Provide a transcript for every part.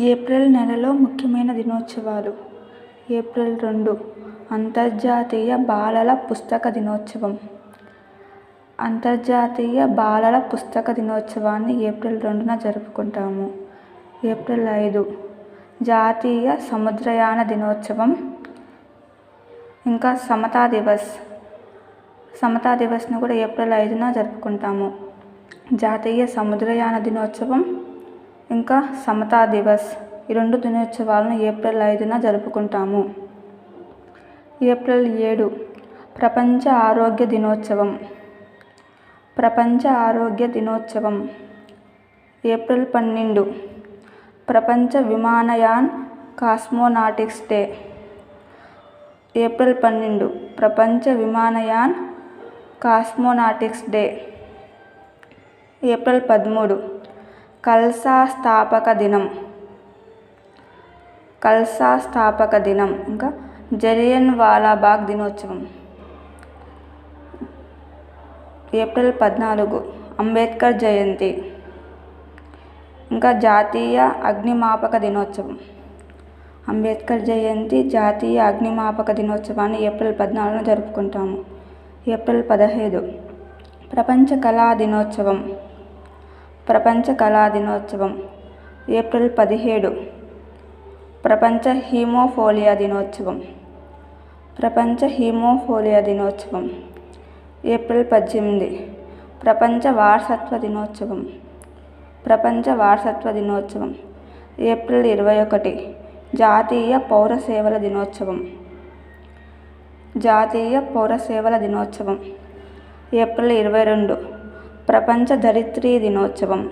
April నెలలో ముఖ్యమైన దినోత్సవాలు. April రెండు అంతర్జాతీయ బాలల పుస్తక దినోత్సవం. అంతర్జాతీయ బాలల పుస్తక దినోత్సవాన్ని ఏప్రిల్ రెండున జరుపుకుంటాము. ఏప్రిల్ ఐదు జాతీయ సముద్రయాన దినోత్సవం. ఇంకా సమతా దివస్. సమతా దివస్ను కూడా ఏప్రిల్ ఐదున జరుపుకుంటాము. జాతీయ సముద్రయాన దినోత్సవం ఇంకా సమతా దివస్. ఈ రెండు దినోత్సవాలను ఏప్రిల్ ఐదున జరుపుకుంటాము. ఏప్రిల్ ఏడు ప్రపంచ ఆరోగ్య దినోత్సవం. ప్రపంచ ఆరోగ్య దినోత్సవం. ఏప్రిల్ పన్నెండు ప్రపంచ విమానయాన్ కాస్మోనాటిక్స్ డే. ఏప్రిల్ పన్నెండు ప్రపంచ విమానయాన్ కాస్మోనాటిక్స్ డే. ఏప్రిల్ పదమూడు కల్సా స్థాపక దినం. కల్సా స్థాపక దినం. ఇంకా జలియన్ వాలాబాగ్ దినోత్సవం. ఏప్రిల్ పద్నాలుగు అంబేద్కర్ జయంతి. ఇంకా జాతీయ అగ్నిమాపక దినోత్సవం. అంబేద్కర్ జయంతి జాతీయ అగ్నిమాపక దినోత్సవాన్ని ఏప్రిల్ పద్నాలుగున జరుపుకుంటాము. ఏప్రిల్ పదహైదు ప్రపంచ కళా దినోత్సవం. ప్రపంచ కళా దినోత్సవం ఏప్రిల్ పదిహేడు. ప్రపంచ హీమోఫోలియా దినోత్సవం ప్రపంచ హీమోఫోలియా దినోత్సవం ఏప్రిల్ పద్దెనిమిది. ప్రపంచ వారసత్వ దినోత్సవం ప్రపంచ వారసత్వ దినోత్సవం ఏప్రిల్ ఇరవై ఒకటి జాతీయ పౌర సేవల దినోత్సవం జాతీయ పౌర సేవల దినోత్సవం ఏప్రిల్ ఇరవై రెండు. ప్రపంచ ధరిత్రీ దినోత్సవం.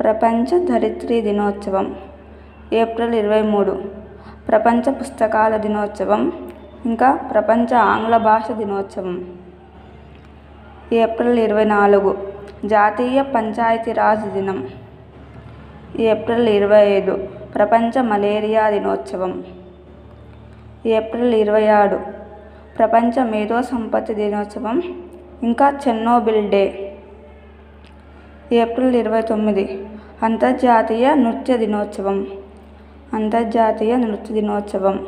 ప్రపంచ ధరిత్రీ దినోత్సవం. ఏప్రిల్ ఇరవై మూడు. ప్రపంచ పుస్తకాల దినోత్సవం. ఇంకా ప్రపంచ ఆంగ్ల భాష దినోత్సవం. ఏప్రిల్ ఇరవై నాలుగు. జాతీయ పంచాయతీరాజ్ దినం. ఏప్రిల్ ఇరవై ఐదు. ప్రపంచ మలేరియా దినోత్సవం. ఏప్రిల్ ఇరవై ఆరు. ప్రపంచ మేధో సంపత్తి దినోత్సవం. ఇంకా చెన్నోబిల్ డే. ఏప్రిల్ ఇరవై తొమ్మిది. అంతర్జాతీయ నృత్య దినోత్సవం. అంతర్జాతీయ నృత్య దినోత్సవం.